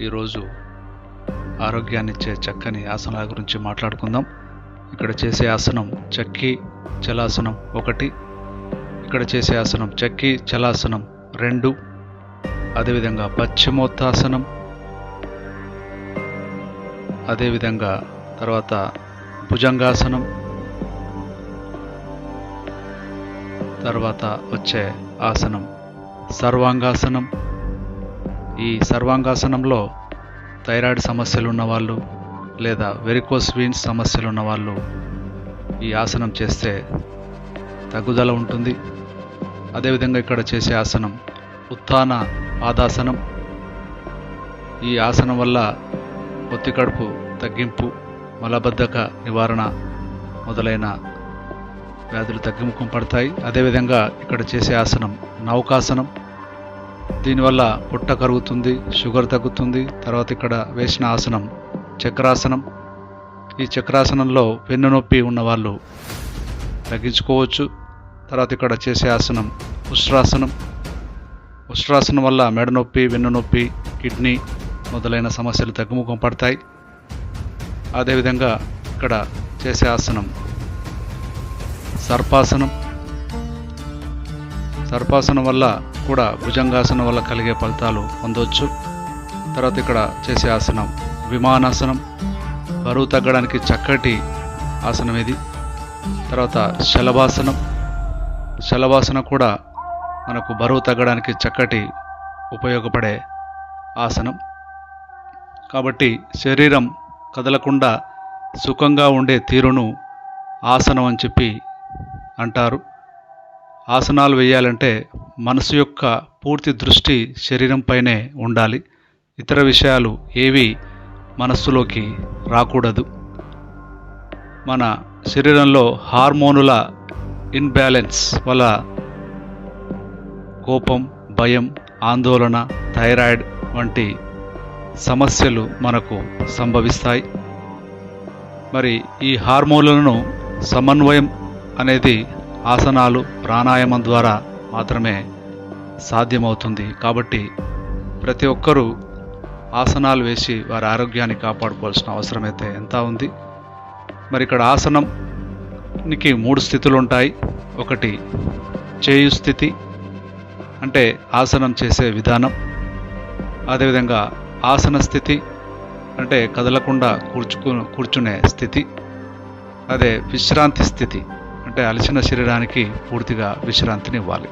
ఈరోజు ఆరోగ్యాన్ని ఇచ్చే చక్కని ఆసనాల గురించి మాట్లాడుకుందాం. ఇక్కడ చేసే ఆసనం చక్కి చలాసనం ఒకటి. ఇక్కడ చేసే ఆసనం చక్కి చలాసనం రెండు. అదేవిధంగా పశ్చిమోత్తాసనం. అదేవిధంగా తర్వాత భుజంగాసనం. తర్వాత వచ్చే ఆసనం సర్వాంగాసనం. ఈ సర్వాంగాసనంలో థైరాయిడ్ సమస్యలు ఉన్నవాళ్ళు లేదా వెరికోస్ వీన్స్ సమస్యలు ఉన్నవాళ్ళు ఈ ఆసనం చేస్తే తగ్గుదల ఉంటుంది. అదేవిధంగా ఇక్కడ చేసే ఆసనం ఉత్థాన పాదాసనం. ఈ ఆసనం వల్ల పొత్తి కడుపు తగ్గింపు మలబద్ధక నివారణ మొదలైన వ్యాధులు తగ్గిముఖం పడతాయి. అదేవిధంగా ఇక్కడ చేసే ఆసనం నౌకాసనం. దీనివల్ల పుట్ట కరుగుతుంది షుగర్ తగ్గుతుంది తర్వాత ఇక్కడ వేసిన ఆసనం చక్రాసనం. ఈ చక్రాసనంలో వెన్ను నొప్పి ఉన్నవాళ్ళు తగ్గించుకోవచ్చు. తర్వాత ఇక్కడ చేసే ఆసనం ఉష్ట్రాసనం ఉష్ట్రాసనం వల్ల మెడ నొప్పి వెన్ను నొప్పి కిడ్నీ మొదలైన సమస్యలు తగ్గుముఖం పడతాయి. అదేవిధంగా ఇక్కడ చేసే ఆసనం సర్పాసనం. సర్పాసనం వల్ల కూడా భుజంగాసనం వల్ల కలిగే ఫలితాలు పొందవచ్చు తర్వాత ఇక్కడ చేసే ఆసనం విమానాసనం. బరువు తగ్గడానికి చక్కటి ఆసనం ఇది. తర్వాత శలభాసనం. శలభాసనం కూడా మనకు బరువు తగ్గడానికి చక్కటి ఉపయోగపడే ఆసనం. కాబట్టి శరీరం కదలకుండా సుఖంగా ఉండే తీరును ఆసనం అని చెప్పి అంటారు. ఆసనాలు వేయాలంటే మనసు యొక్క పూర్తి దృష్టి శరీరంపైనే ఉండాలి. ఇతర విషయాలు ఏవి మనస్సులోకి రాకూడదు. మన శరీరంలో హార్మోనుల ఇన్బ్యాలెన్స్ వల్ల కోపం భయం ఆందోళన థైరాయిడ్ వంటి సమస్యలు మనకు సంభవిస్తాయి. మరి ఈ హార్మోన్లను సమన్వయం అనేది ఆసనాలు ప్రాణాయామం ద్వారా మాత్రమే సాధ్యమవుతుంది. కాబట్టి ప్రతి ఒక్కరూ ఆసనాలు వేసి వారి ఆరోగ్యాన్ని కాపాడుకోవాల్సిన అవసరం అయితే ఎంత ఉంది? మరి ఇక్కడ ఆసనంకి మూడు స్థితులు ఉంటాయి. ఒకటి చేయు స్థితి అంటే ఆసనం చేసే విధానం. అదేవిధంగా ఆసన స్థితి అంటే కదలకుండా కూర్చుకు కూర్చునే స్థితి. అదే విశ్రాంతి స్థితి అంటే అలసిన శరీరానికి పూర్తిగా విశ్రాంతిని ఇవ్వాలి.